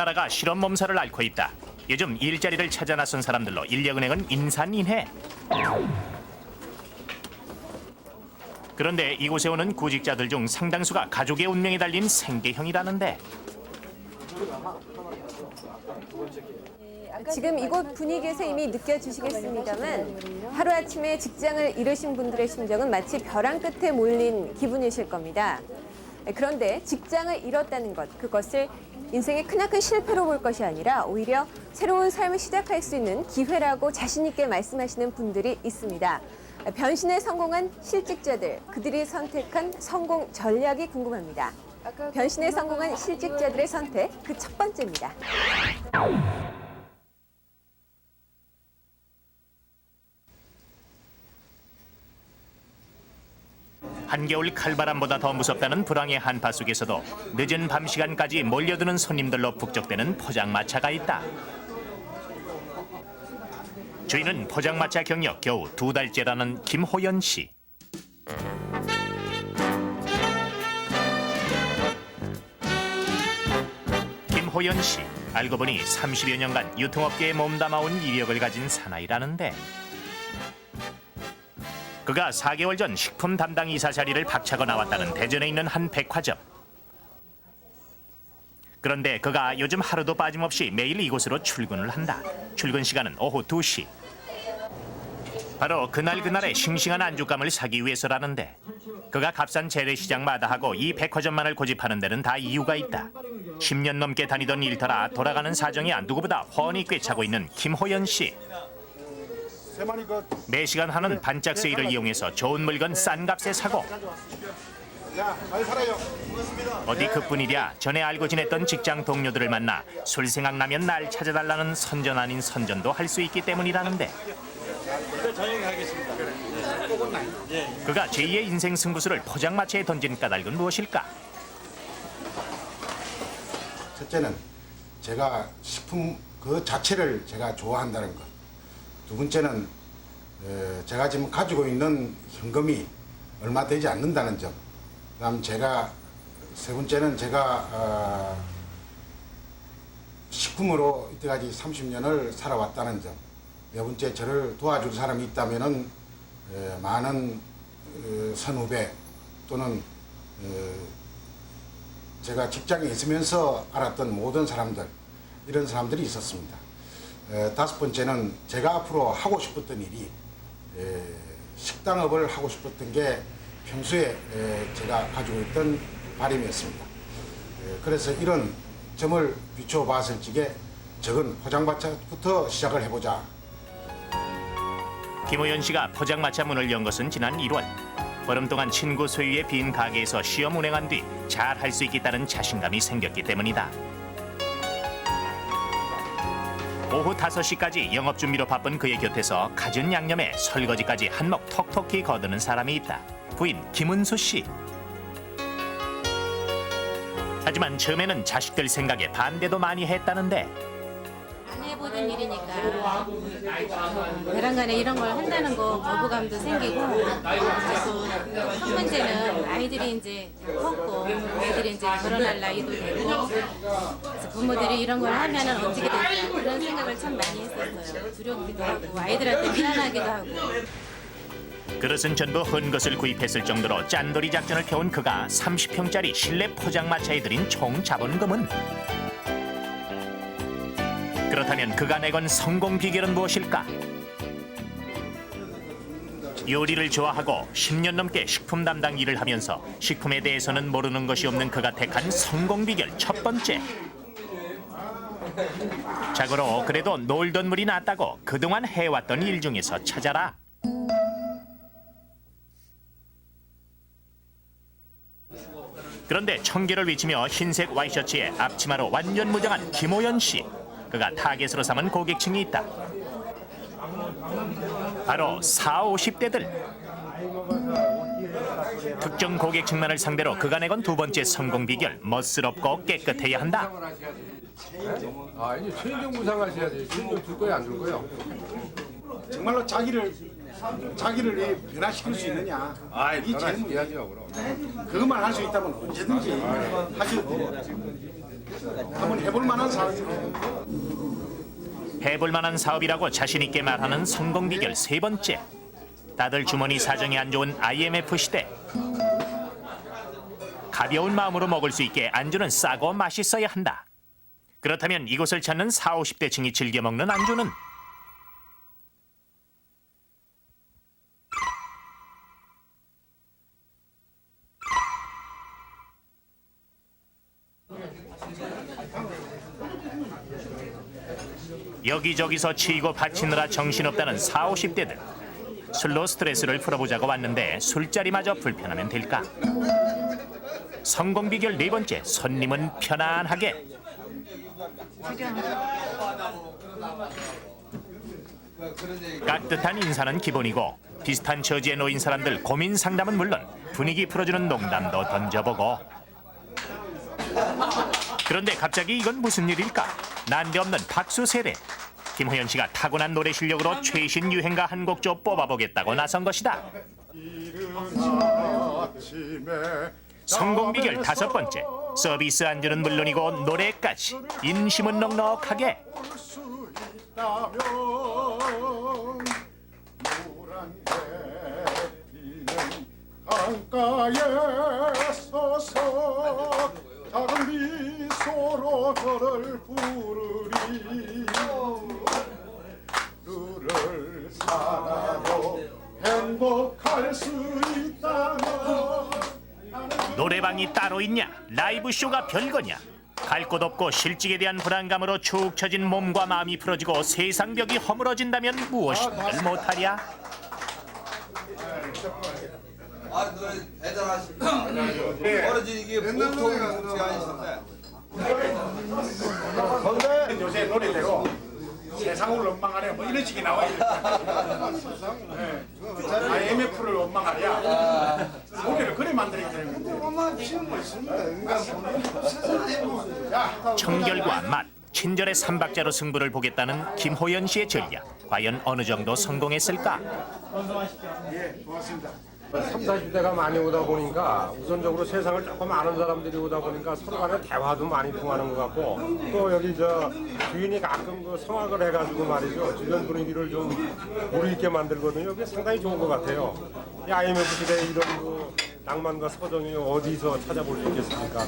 온 나라가 실업 몸살을 앓고 있다. 요즘 일자리를 찾아 나선 사람들로 인력은행은 인산인해. 그런데 이곳에 오는 구직자들 중 상당수가 가족의 운명이 달린 생계형이라는데 지금 이곳 분위기에서 이미 느껴지시겠습니다만 하루아침에 직장을 잃으신 분들의 심정은 마치 벼랑 끝에 몰린 기분이실 겁니다. 그런데 직장을 잃었다는 것, 그것을 인생의 크나큰 실패로 볼 것이 아니라 오히려 새로운 삶을 시작할 수 있는 기회라고 자신 있게 말씀하시는 분들이 있습니다. 변신에 성공한 실직자들, 그들이 선택한 성공 전략이 궁금합니다. 변신에 성공한 실직자들의 선택, 그 첫 번째입니다. 한겨울 칼바람보다 더 무섭다는 불황의 한파 속에서도 늦은 밤 시간까지 몰려드는 손님들로 북적대는 포장마차가 있다. 주인은 포장마차 경력 겨우 두 달째라는 김호연 씨. 김호연 씨 알고 보니 30여 년간 유통업계에 몸담아온 이력을 가진 사나이라는데 그가 4개월 전 식품 담당 이사 자리를 박차고 나왔다는 대전에 있는 한 백화점. 그런데 그가 요즘 하루도 빠짐없이 매일 이곳으로 출근을 한다. 출근 시간은 오후 2시. 바로 그날 그날의 싱싱한 안주감을 사기 위해서라는데 그가 값싼 재래시장마다 하고 이 백화점만을 고집하는 데는 다 이유가 있다. 10년 넘게 다니던 일터라 돌아가는 사정이 누구보다 훤히 꿰차고 있는 김호연 씨. 세 마리 그 매시간 하는 반짝 세일을 이용해서 좋은 물건 싼 값에 사고 야, 잘 살아요. 어디 그뿐이랴 전에 알고 지냈던 직장 동료들을 만나 술 생각나면 날 찾아달라는 선전 아닌 선전도 할 수 있기 때문이라는데 그가 제2의 인생 승부수를 포장마차에 던진 까닭은 무엇일까? 첫째는 제가 식품 그 자체를 제가 좋아한다는 것. 두 번째는 에, 제가 지금 가지고 있는 현금이 얼마 되지 않는다는 점. 그다음 제가 세 번째는 제가 어, 식품으로 이때까지 30년을 살아왔다는 점. 네 번째 저를 도와줄 사람이 있다면은 에, 많은 어, 선후배 또는 어, 제가 직장에 있으면서 알았던 모든 사람들 이런 사람들이 있었습니다. 에, 다섯 번째는 제가 앞으로 하고 싶었던 일이 에, 식당업을 하고 싶었던 게 평소에 에, 제가 가지고 있던 바람이었습니다. 에, 그래서 이런 점을 비춰 봤을 적에 적은 포장마차부터 시작을 해보자. 김호연 씨가 포장마차 문을 연 것은 지난 1월 보름 동안 친구 소유의 빈 가게에서 시험 운행한 뒤 잘 할 수 있겠다는 자신감이 생겼기 때문이다. 오후 5시까지 영업 준비로 바쁜 그의 곁에서 갖은 양념에 설거지까지 한몫 톡톡히 거두는 사람이 있다. 부인 김은수 씨. 하지만 처음에는 자식들 생각에 반대도 많이 했다는데 안 해보던 일이니까. 베란간에 이런 걸 한다는 거 거부감도 생기고 그리고 첫 번째는 아이들이 이제 다 컸고 아이들이 이제 결혼할 나이도 되고 그래서 부모들이 이런 걸 하면은 어떻게 될까 그런 생각을 참 많이 했었어요. 두렵기도 하고 아이들한테 미안하기도 하고. 그릇은 전부 헌 것을 구입했을 정도로 짠돌이 작전을 펴온 그가 30평짜리 실내 포장마차에 들인 총 자본금은 그렇다면 그가 내건 성공 비결은 무엇일까? 요리를 좋아하고 10년 넘게 식품 담당 일을 하면서 식품에 대해서는 모르는 것이 없는 그가 택한 성공 비결 첫 번째. 자고로 그래도 놀던 물이 낫다고 그동안 해왔던 일 중에서 찾아라. 그런데 청계를 위치며 흰색 와이셔츠에 앞치마로 완전 무장한 김호연 씨. 그가 타겟으로 삼은 고객층이 있다. 바로 4, 50대들. 특정 고객층만을 상대로 그가 내건 두 번째 성공 비결 멋스럽고 깨끗해야 한다. 아 이제 최인정 부상 하셔야지. 최인정 줄 거야 안줄 거야? 정말로 자기를 자기를 변화시킬 수 있느냐? 아이 제일 해야죠 그럼. 그것만 할 수 있다면 언제든지 하셔도 돼요. 한번 해볼 만한 사항이 해볼 만한 사업이라고 자신 있게 말하는 성공 비결 세 번째. 다들 주머니 사정이 안 좋은 IMF 시대. 가벼운 마음으로 먹을 수 있게 안주는 싸고 맛있어야 한다. 그렇다면 이곳을 찾는 4, 50대층이 즐겨 먹는 안주는 여기저기서 치이고 바치느라 정신없다는 4, 50대들. 술로 스트레스를 풀어보자고 왔는데 술자리마저 불편하면 될까? 성공 비결 네 번째, 손님은 편안하게. 깍듯한 인사는 기본이고 비슷한 처지에 놓인 사람들 고민 상담은 물론 분위기 풀어주는 농담도 던져보고 그런데 갑자기 이건 무슨 일일까? 난데없는 박수 세례. 김호연 씨가 타고난 노래 실력으로 최신 유행가 한 곡 좀 뽑아보겠다고 나선 것이다. 성공 비결 다섯 번째. 서비스 안주는 물론이고 노래까지 인심은 넉넉하게. 강가에 서서 작은 미소로 저를 부르리 너를 살아도 행복할 수 있다면 노래방이 따로 있냐? 라이브 쇼가 별거냐? 갈 곳 없고 실직에 대한 불안감으로 축 처진 몸과 마음이 풀어지고 세상 벽이 허물어진다면 무엇인가를 못하랴? 아, 노래 대단하십니다. 어르신 이게 보통 곡이 아니신데. 근데 요새 노래대로 세상을 원망하랴 뭐 이런 식이 나와요. 네. IMF를 원망하랴. 노래를 그래 만들어야 되는 건데. 청결과 맛, 친절의 삼박자로 승부를 보겠다는 김호연 씨의 전략. 과연 어느 정도 성공했을까? 3, 40대가 많이 오다 보니까 우선적으로 세상을 조금 아는 사람들이 오다 보니까 서로 간에 대화도 많이 통하는 것 같고 또 여기 저 주인이 가끔 그 성악을 해가지고 말이죠 주변 분위기를 좀 무르익게 만들거든요. 그게 상당히 좋은 것 같아요. 이 IMF 시대에 이런 그 낭만과 서정이 어디서 찾아볼 수 있겠습니까?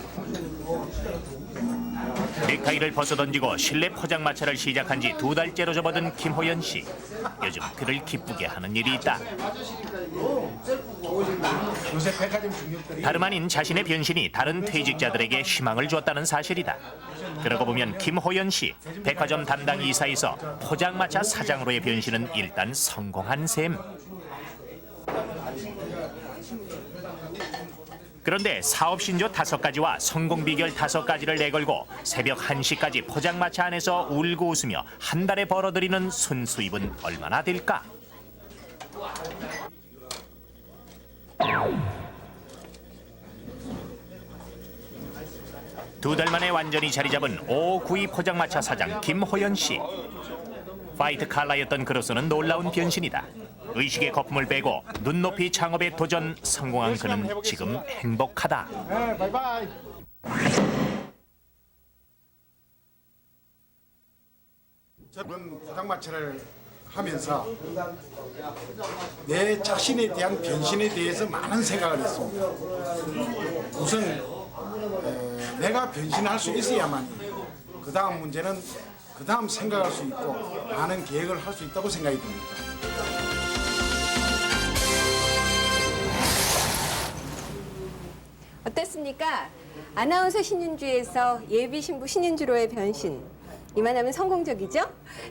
넥타이를 벗어던지고 실내 포장마차를 시작한 지 두 달째로 접어든 김호연 씨. 요즘 그를 기쁘게 하는 일이 있다. 다름 아닌 자신의 변신이 다른 퇴직자들에게 희망을 주었다는 사실이다. 그러고 보면 김호연 씨 백화점 담당 이사에서 포장마차 사장으로의 변신은 일단 성공한 셈. 그런데 사업 신조 다섯 가지와 성공 비결 다섯 가지를 내걸고 새벽 1시까지 포장마차 안에서 울고 웃으며 한 달에 벌어들이는 순수입은 얼마나 될까? 두 달 만에 완전히 자리 잡은 592 포장마차 사장 김호연 씨. 파이트 칼라였던 그로서는 놀라운 변신이다. 의식의 거품을 빼고 눈높이 창업에 도전 성공한 그는 지금 행복하다. 저는 포장마차를 하면서 내 자신에 대한 변신에 대해서 많은 생각을 했습니다. 우선 에, 내가 변신할 수 있어야만 그 다음 문제는 그 다음 생각할 수 있고 많은 계획을 할 수 있다고 생각이 듭니다. 어떻습니까? 아나운서 신윤주에서 예비 신부 신윤주로의 변신. 이만하면 성공적이죠?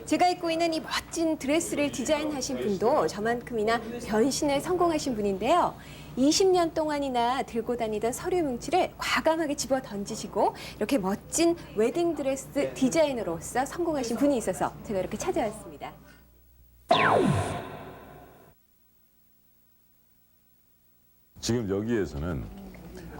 제가 입고 있는 이 멋진 드레스를 디자인하신 분도 저만큼이나 변신에 성공하신 분인데요. 20년 동안이나 들고 다니던 서류 뭉치를 과감하게 집어 던지시고 이렇게 멋진 웨딩 드레스 디자이너로서 성공하신 분이 있어서 제가 이렇게 찾아왔습니다. 지금 여기에서는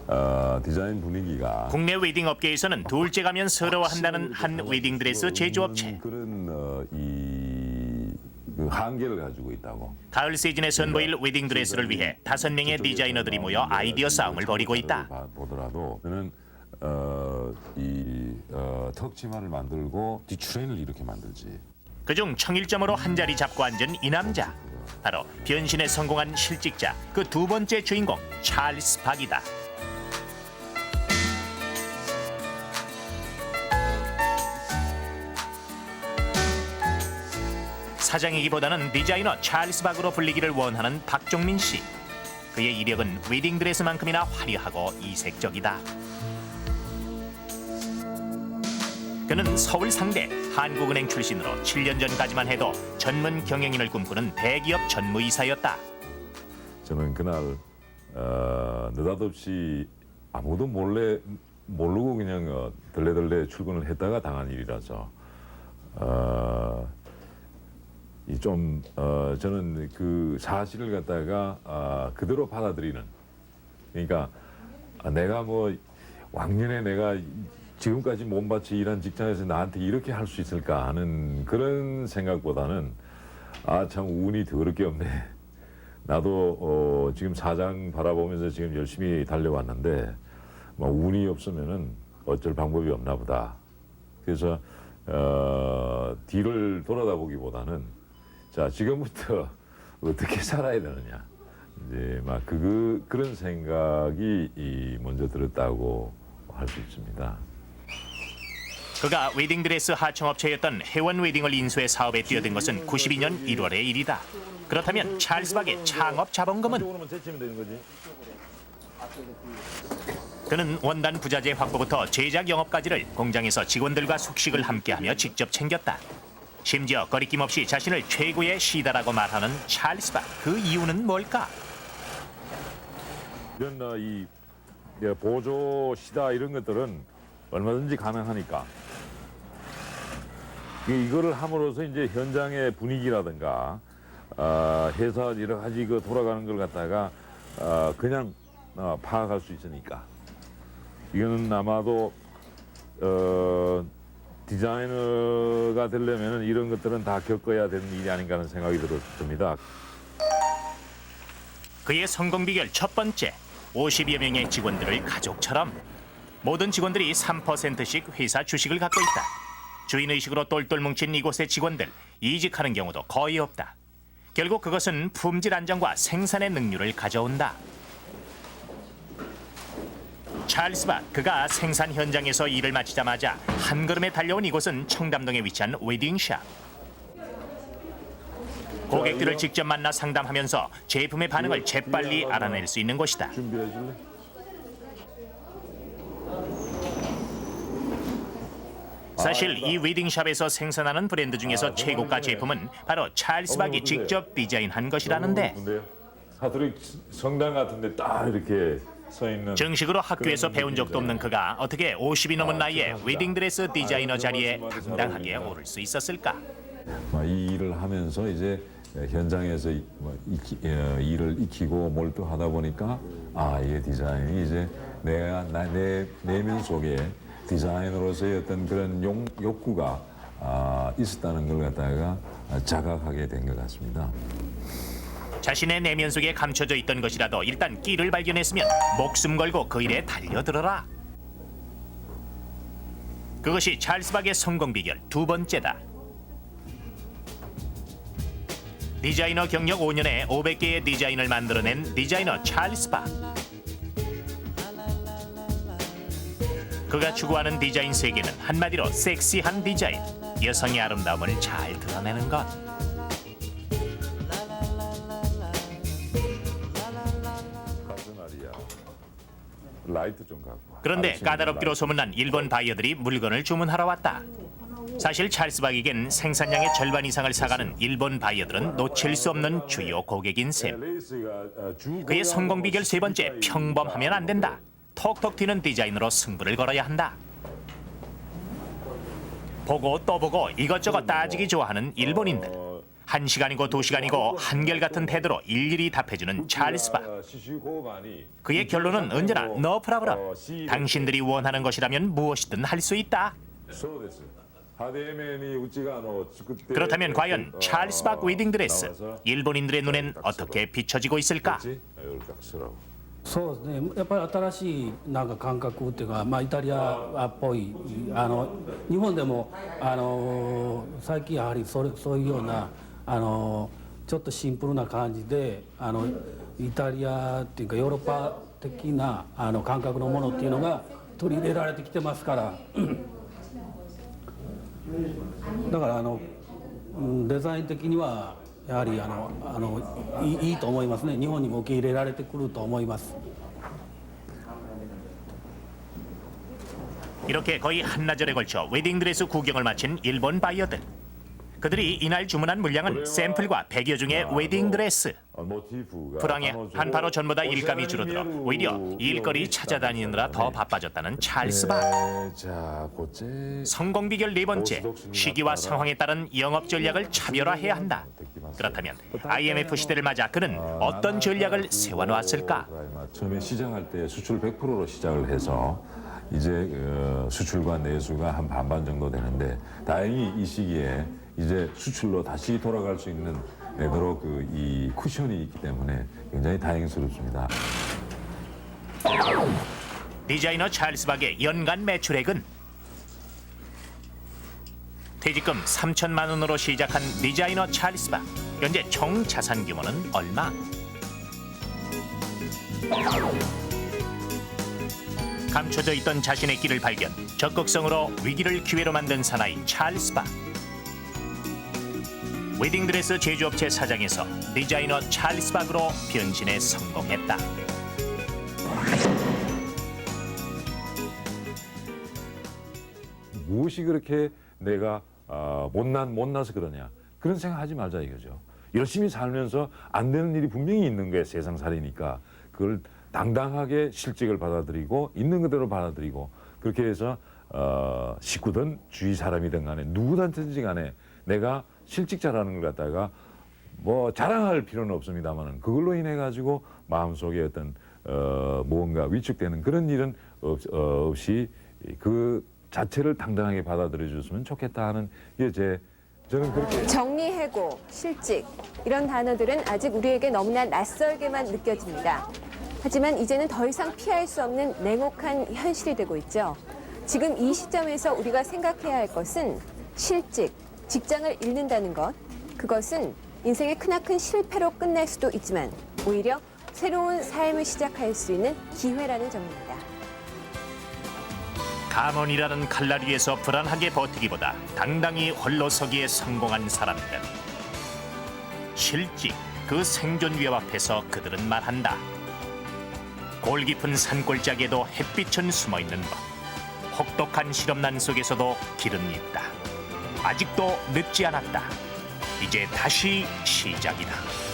어, 디자인 분위기가 국내 웨딩 업계에서는 둘째 가면 서러워한다는 한 웨딩 드레스 제조업체. 그런 어, 이, 그 한계를 가지고 있다고. 가을 시즌에 선보일 웨딩 드레스를 위해 다섯 명의 디자이너들이 모여 아이디어 싸움을 벌이고 있다. 봐- 보더라도 저는 어, 이 어, 턱치마를 만들고 뒤추레인을 이렇게 만들지. 그중 청일점으로 한 자리 잡고 앉은 이 남자 바로 변신에 성공한 실직자 그 두 번째 주인공 찰스 박이다. 사장이기보다는 디자이너 찰스 박으로 불리기를 원하는 박종민 씨. 그의 이력은 웨딩 드레스만큼이나 화려하고 이색적이다. 그는 서울 상대 한국은행 출신으로 7년 전까지만 해도 전문 경영인을 꿈꾸는 대기업 전무이사였다. 저는 그날 어, 느닷없이 아무도 몰래 모르고 그냥 어, 들레들레 출근을 했다가 당한 일이라서 어, 이 좀 어, 저는 그 사실을 갖다가 어, 그대로 받아들이는 그러니까 아, 내가 뭐 왕년에 내가 지금까지 몸바치 일한 직장에서 나한테 이렇게 할 수 있을까 하는 그런 생각보다는 아 참 운이 더럽게 없네. 나도 어, 지금 사장 바라보면서 지금 열심히 달려왔는데 뭐 운이 없으면은 어쩔 방법이 없나 보다. 그래서 어, 뒤를 돌아다 보기보다는 자 지금부터 어떻게 살아야 되느냐 이제 막 그 그런 생각이 이 먼저 들었다고 할 수 있습니다. 그가 웨딩드레스 하청업체였던 해원 웨딩을 인수해 사업에 뛰어든 것은 92년 1월의 일이다. 그렇다면 찰스 박의 창업 자본금은 그는 원단 부자재 확보부터 제작 영업까지를 공장에서 직원들과 숙식을 함께하며 직접 챙겼다. 심지어 거리낌 없이 자신을 최고의 시다라고 말하는 찰스 박. 그 이유는 뭘까? 이런 어, 이 예, 보조 시다 이런 것들은 얼마든지 가능하니까 이- 이거를 함으로써 이제 현장의 분위기라든가 아, 회사 여러 가지 그 돌아가는 걸 갖다가 아, 그냥 어, 파악할 수 있으니까 이거는 아마도 어, 디자이너가 되려면 이런 것들은 다 겪어야 되는 일이 아닌가 하는 생각이 들었습니다. 그의 성공 비결 첫 번째, 50여 명의 직원들을 가족처럼 모든 직원들이 3%씩 회사 주식을 갖고 있다. 주인 의식으로 똘똘 뭉친 이곳의 직원들 이직하는 경우도 거의 없다. 결국 그것은 품질 안정과 생산의 능률을 가져온다. 찰스 박 그가 생산 현장에서 일을 마치자마자 한 걸음에 달려온 이곳은 청담동에 위치한 웨딩샵. 고객들을 직접 만나 상담하면서 제품의 반응을 재빨리 알아낼 수 있는 곳이다. 줄래? 사실 이 웨딩샵에서 생산하는 브랜드 중에서 최고가 제품은 바로 찰스 박이 직접 디자인한 것이라는데? 가톨릭 성당 같은데 딱 이렇게 있는 정식으로 학교에서 배운 적도 없는 그가 어떻게 50이 넘은 나이에 웨딩드레스 디자이너 자리에 당당하게 오를 수 있었을까? 뭐이 일을 하면서 이제 현장에서 이- 뭐 익히- 어, 일을 익히고 몰두하다 보니까 아 이게 디자인이 이제 내가 나, 내 내면 속에 디자이너로서의 어떤 그런 용, 욕구가 아, 있었다는 걸 갖다가 자각하게 된 것 같습니다. 자신의 내면 속에 감춰져 있던 것이라도 일단 끼를 발견했으면 목숨 걸고 그 일에 달려들어라. 그것이 찰스 박의 성공 비결 두 번째다. 디자이너 경력 5년에 500개의 디자인을 만들어낸 디자이너 찰스 박. 그가 추구하는 디자인 세계는 한마디로 섹시한 디자인, 여성의 아름다움을 잘 드러내는 것. 라이트 좀 와. 그런데 까다롭기로 라이트. 소문난 일본 바이어들이 물건을 주문하러 왔다. 사실 찰스 박에겐 생산량의 절반 이상을 사가는 일본 바이어들은 놓칠 수 없는 주요 고객인 셈. 레이스가 어, 주 그의 성공 비결 세 번째. 평범하면 안 된다. 톡톡 튀는 디자인으로 승부를 걸어야 한다. 보고 또 보고 이것저것 따지기 좋아하는 일본인들. 어, 한 시간이고 두 시간이고 한결같은 태도로 일일이 답해주는 찰스 박. 어, 시시고반이 그의 결론은 언제나 너 프라브라. 어, 시- 당신들이 원하는 것이라면 무엇이든 할 수 있다. そうです。派手めにうちがあの作って 그렇다면 과연 어, 찰스 박 웨딩 드레스 나와서 일본인들의 눈엔 어떻게 비춰지고 있을까? 그렇지? 이걸 딱 쓰라고. そうですねやっぱり新しいなんか感覚っていうか、まあ、イタリアっぽいあの日本でもあの最近やはりそれそういうような あのちょっとシンプルな感じであのイタリアっていうかヨーロッパ的なあの感覚のものっていうのが取り入れられてきてますからだからあのうんデザイン的にはやはりあのあのいいいいと思いますね日本にも受け入れられてくると思います 이렇게 거의 한나절에 걸쳐 웨딩드레스 구경을 마친 일본 바이어들. 그들이 이날 주문한 물량은 샘플과 100여 중의 웨딩 드레스. 어, 모티프가 불황에 단어죠. 한파로 전보다 일감이 줄어들어 오히려 일거리 찾아다니느라 더 네. 바빠졌다는 찰스바. 네, 자, 곧째 성공 비결 네 번째, 시기와 상황에 따른 영업 전략을 차별화해야 한다. 그렇다면 IMF 시대를 맞아 그는 어떤 전략을 세워놓았을까? 처음에 시작할 때 수출 100%로 시작을 해서 이제 어, 수출과 내수가 한 반반 정도 되는데 다행히 이 시기에 이제 수출로 다시 돌아갈 수 있는 되도록 그이 쿠션이 있기 때문에 굉장히 다행스럽습니다. 디자이너 찰스 박의 연간 매출액은 퇴직금 3천만 원으로 시작한 디자이너 찰스 박 현재 총 자산 규모는 얼마? 감춰져 있던 자신의 길을 발견, 적극성으로 위기를 기회로 만든 사나이 찰스 박. 웨딩드레스 제조업체 사장에서 디자이너 찰스 박으로 변신에 성공했다. 무엇이 그렇게 내가 어, 못난 못나서 그러냐 그런 생각하지 말자 이거죠. 열심히 살면서 안 되는 일이 분명히 있는 거예요 세상 살이니까 그걸 당당하게 실직을 받아들이고 있는 그대로 받아들이고 그렇게 해서 어, 식구든 주위 사람이든 간에 누구든지 간에 내가 실직자라는 걸 갖다가 뭐 자랑할 필요는 없습니다만은 그걸로 인해 가지고 마음속에 어떤 어, 무언가 위축되는 그런 일은 없, 어, 없이 그 자체를 당당하게 받아들여 줬으면 좋겠다 하는 게제 저는 그렇게 정리해고, 실직 이런 단어들은 아직 우리에게 너무나 낯설게만 느껴집니다. 하지만 이제는 더 이상 피할 수 없는 냉혹한 현실이 되고 있죠. 지금 이 시점에서 우리가 생각해야 할 것은 실직, 직장을 잃는다는 것. 그것은 인생의 크나큰 실패로 끝날 수도 있지만 오히려 새로운 삶을 시작할 수 있는 기회라는 점입니다. 감원이라는 칼날 위에서 불안하게 버티기보다 당당히 홀로 서기에 성공한 사람들. 실직, 그 생존 위협 앞에서 그들은 말한다. 골 깊은 산골짜기에도 햇빛은 숨어 있는 법. 혹독한 실험난 속에서도 길은 있다. 아직도 늦지 않았다. 이제 다시 시작이다.